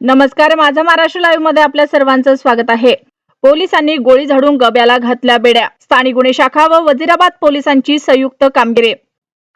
नमस्कार माझा महाराष्ट्र लाईव्हमध्ये आपल्या सर्वांचं स्वागत आहे. पोलिसांनी गोळी झाडून गब्याला घातल्या बेड्या. स्थानिक गुन्हे शाखा व वजिराबाद पोलिसांची संयुक्त कामगिरी.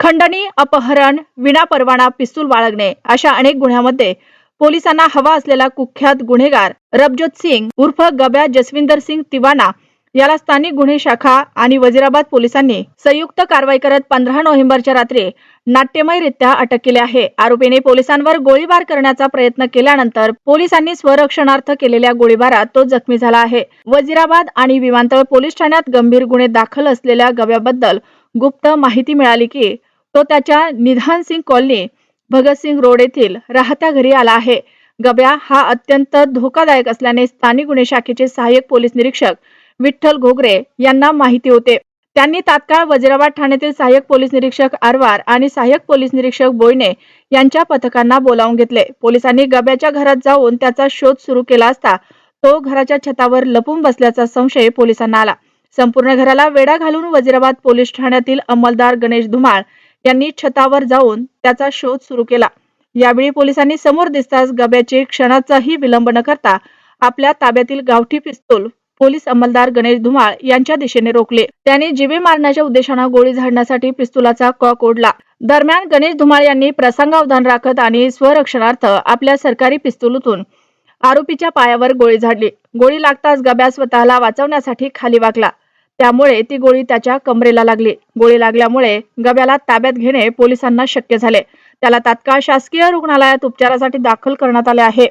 खंडणी अपहरण विनापरवाना पिस्तूल बाळगणे अशा अनेक गुन्ह्यामध्ये पोलिसांना हवा असलेला कुख्यात गुन्हेगार रबजोत सिंग उर्फ गब्या जसविंदर सिंग तिवाना याला स्थानिक गुन्हे शाखा आणि वजिराबाद पोलिसांनी संयुक्त कारवाई करत पंधरा नोव्हेंबरच्या रात्री नाट्यमयरित्या अटक केली आहे. आरोपीने पोलिसांवर गोळीबार करण्याचा प्रयत्न केल्यानंतर पोलिसांनी स्वरक्षणार्थ केलेल्या गोळीबारात तो जखमी झाला आहे. वजिराबाद आणि विमानतळ पोलीस ठाण्यात गंभीर गुन्हे दाखल असलेल्या गव्याबद्दल गुप्त माहिती मिळाली की तो त्याच्या निधान सिंग कॉलनी भगतसिंग रोड येथील राहत्या घरी आला आहे. गब्या हा अत्यंत धोकादायक असल्याने स्थानिक गुन्हे शाखेचे सहाय्यक पोलीस निरीक्षक विठ्ठल घोगरे यांना माहिती होते. त्यांनी तात्काळ वजिराबाद ठाण्यातील सहाय्यक पोलीस निरीक्षक आरवार आणि सहाय्यक पोलीस निरीक्षक बोयने यांच्या पथकांना बोलावून घेतले. पोलिसांनी गब्याच्या घरात जाऊन त्याचा शोध सुरू केला असता तो घराच्या छतावर लपून बसल्याचा संशय पोलिसांना आला. संपूर्ण घराला वेढा घालून वजिराबाद पोलीस ठाण्यातील अंमलदार गणेश धुमाळ यांनी छतावर जाऊन त्याचा शोध सुरू केला. यावेळी पोलिसांनी समोर दिसताच गब्याचे क्षणाचाही विलंब न करता आपल्या ताब्यातील गावठी पिस्तूल पोलीस अंमलदार गणेश धुमाळ यांच्या दिशेने रोखले. त्यांनी जिवे मारण्याच्या उद्देशानं गोळी झाडण्यासाठी पिस्तुलाचा कॉक ओढला. दरम्यान गणेश धुमाळ यांनी प्रसंगावधान राखत आणि स्वरक्षणार्थ आपल्या सरकारी पिस्तुलतून आरोपीच्या पायावर गोळी झाडली. गोळी लागताच गब्या स्वतःला वाचवण्यासाठी खाली वाकला. त्यामुळे ती गोळी त्याच्या कमरेला लागली. गोळी लागल्यामुळे गब्याला ताब्यात घेणे पोलिसांना शक्य झाले. त्याला तात्काळ शासकीय रुग्णालयात उपचारासाठी दाखल करण्यात आले आहे.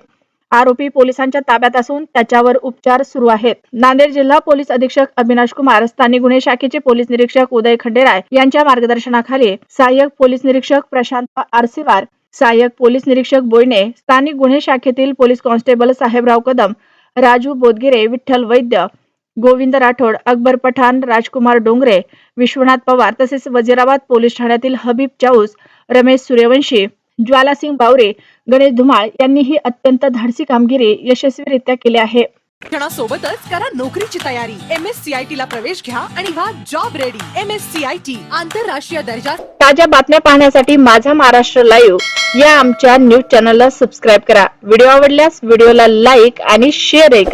आरोपी पोलिसांच्या ताब्यात असून त्याच्यावर उपचार सुरू आहेत. नांदेड जिल्हा पोलीस अधीक्षक अविनाश कुमार स्थानिक गुन्हे शाखेचे पोलीस निरीक्षक उदय खंडेराय यांच्या मार्गदर्शनाखाली सहाय्यक पोलीस निरीक्षक प्रशांत आरसीवार सहाय्यक पोलीस निरीक्षक बोयने स्थानिक गुन्हे शाखेतील पोलीस कॉन्स्टेबल साहेबराव कदम राजू बोदगिरे विठ्ठल वैद्य गोविंद राठोड अकबर पठाण राजकुमार डोंगरे विश्वनाथ पवार तसेच वजिराबाद पोलीस ठाण्यातील हबीब चाऊस रमेश सूर्यवंशी ज्वालासिंग बावरे गणेश धुमाळ यांनी ही अत्यंत धाडसी कामगिरी यशस्वीरित्या केली आहे. शिक्षणासोबतच करा नोकरीची तयारी. M S C I T ला प्रवेश घ्या आणि व्हा job ready M S C I T आंतरराष्ट्रीय दर्जा ताज्या बातम्या पाहण्यासाठी माझा महाराष्ट्र लाईव्ह या आमच्या न्यूज चॅनलला सबस्क्राईब करा. व्हिडिओ आवडल्यास व्हिडिओला लाईक आणि शेअर करा.